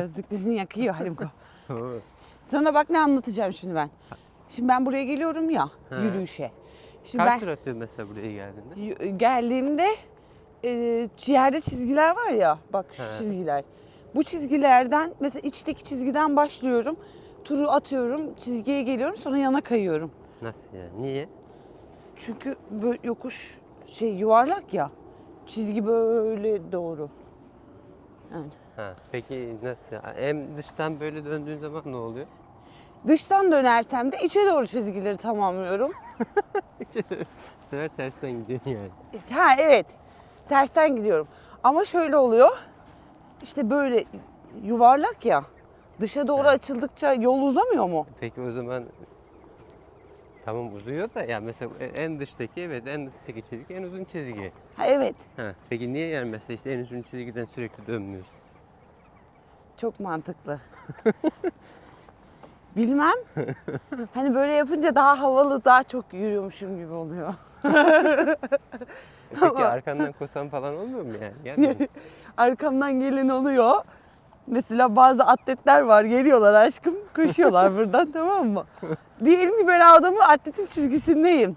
Gözlüklerini yakıyor Halimko. Sana bak ne anlatacağım şimdi ben. Şimdi ben buraya geliyorum ya He. yürüyüşe. Şimdi Kaç ben atıyorsun mesela buraya geldiğinde? y- geldiğimde e, yerde çizgiler var ya bak şu He. çizgiler. Bu çizgilerden mesela içteki çizgiden başlıyorum. Turu atıyorum, çizgiye geliyorum sonra yana kayıyorum. Nasıl yani? Niye? Çünkü böyle yokuş şey yuvarlak ya. Çizgi böyle doğru. Yani Ha, peki nasıl? Hem dıştan böyle döndüğün zaman ne oluyor? dıştan dönersem de içe doğru çizgileri tamamlıyorum. Bu sefer tersten gidiyorsun yani. Ha evet. Tersten gidiyorum. Ama şöyle oluyor. İşte böyle yuvarlak ya. Dışa doğru Evet. açıldıkça yol uzamıyor mu? Peki o zaman tamam uzuyor da ya mesela en dıştaki evet en dıştaki çizgi en uzun çizgi. Ha evet. Ha, peki niye yani mesela işte en uzun çizgiden sürekli dönmüyorsun? Çok mantıklı. Bilmem. Hani böyle yapınca daha havalı, daha çok yürüyormuşum gibi oluyor. E Peki arkandan kosan falan olmuyor mu yani? Gerçekten. Arkamdan gelen oluyor. Mesela bazı atletler var geliyorlar aşkım koşuyorlar buradan tamam mı? Diyelim ki ben adamı atletin çizgisindeyim.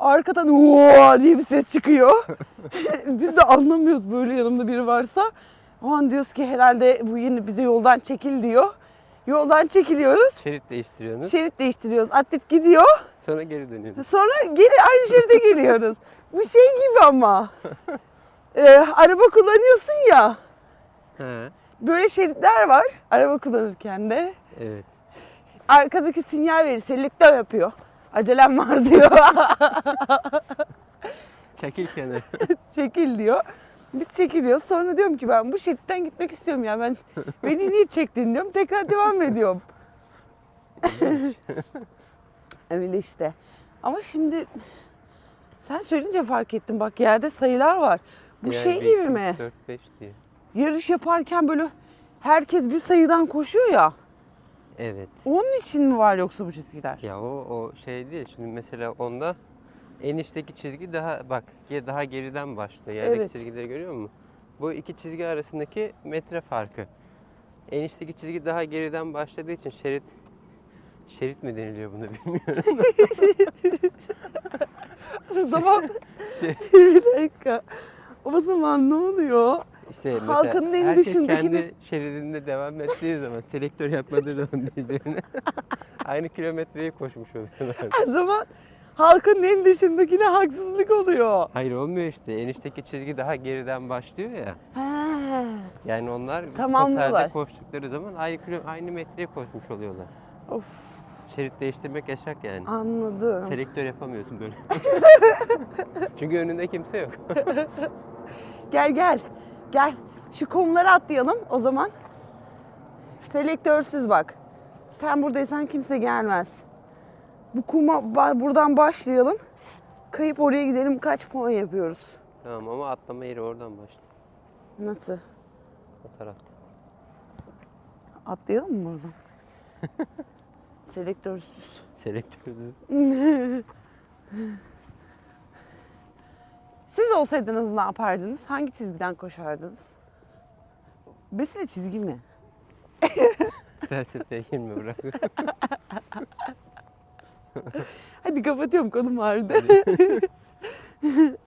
Arkadan ooo diye bir ses çıkıyor. Biz de anlamıyoruz böyle yanımda biri varsa. O an diyoruz ki herhalde bu yeni bize yoldan çekil diyor. Yoldan çekiliyoruz. Şerit değiştiriyorsunuz. Şerit değiştiriyoruz. Atlet gidiyor. Sonra geri dönüyorsunuz. Sonra geri aynı şeride geliyoruz. Bu şey gibi ama. Ee, araba kullanıyorsun ya. Ha, Böyle şeritler var araba kullanırken de. evet. Arkadaki sinyal verir, selektör yapıyor. Acelem var diyor. Çekil kenara. Çekil diyor. Biz çekiliyoruz. Sonra diyorum ki ben bu şeritten gitmek istiyorum ya. Ben beni niye çektin diyorum. Tekrar devam ediyorum. Öyle işte. Ama şimdi sen söyleyince fark ettim. Bak yerde sayılar var. Bu Yani şey bir, gibi mi? üç, Dört, beş diye. Yarış yaparken böyle herkes bir sayıdan koşuyor ya. Evet. Onun için mi var yoksa bu çizgiler? Ya o o şey değil. Şimdi mesela onda en içteki çizgi daha bak daha geriden başlıyor. Yerdeki Evet. çizgileri görüyor musun? Bu iki çizgi arasındaki metre farkı. En içteki çizgi daha geriden başladığı için şerit şerit mi deniliyor buna bilmiyorum. O zaman bir dakika. O zaman ne oluyor? İşte mesela en herkes dışındakini- kendi şeridinde devam ettiği zaman selektör yapmadığı zaman birbirine aynı kilometreyi koşmuş oluyorlar. O zaman halkın en dışındakine haksızlık oluyor. Hayır olmuyor işte. Enişteki çizgi daha geriden başlıyor ya. He. Yani onlar Tamamlıyorlar. koştukları zaman aynı, kilo, aynı metreye koşmuş oluyorlar. Of Şerit değiştirmek yasak yani. anladım. Selektör yapamıyorsun böyle. Çünkü önünde kimse yok. Gel gel. Gel. Şu kumları atlayalım o zaman. Selektörsüz bak. Sen buradaysan kimse gelmez. Bu kuma buradan başlayalım. Kayıp oraya gidelim kaç puan yapıyoruz? tamam ama atlama yeri oradan başlıyor. Nasıl? O tarafta. Atlayalım mı buradan? Selektörsüz. Selektör Siz olsaydınız ne yapardınız? Hangi çizgiden koşardınız? Mesele çizgi mi? felsefeye girme bırak. Hadi kapatıyorum konum vardı.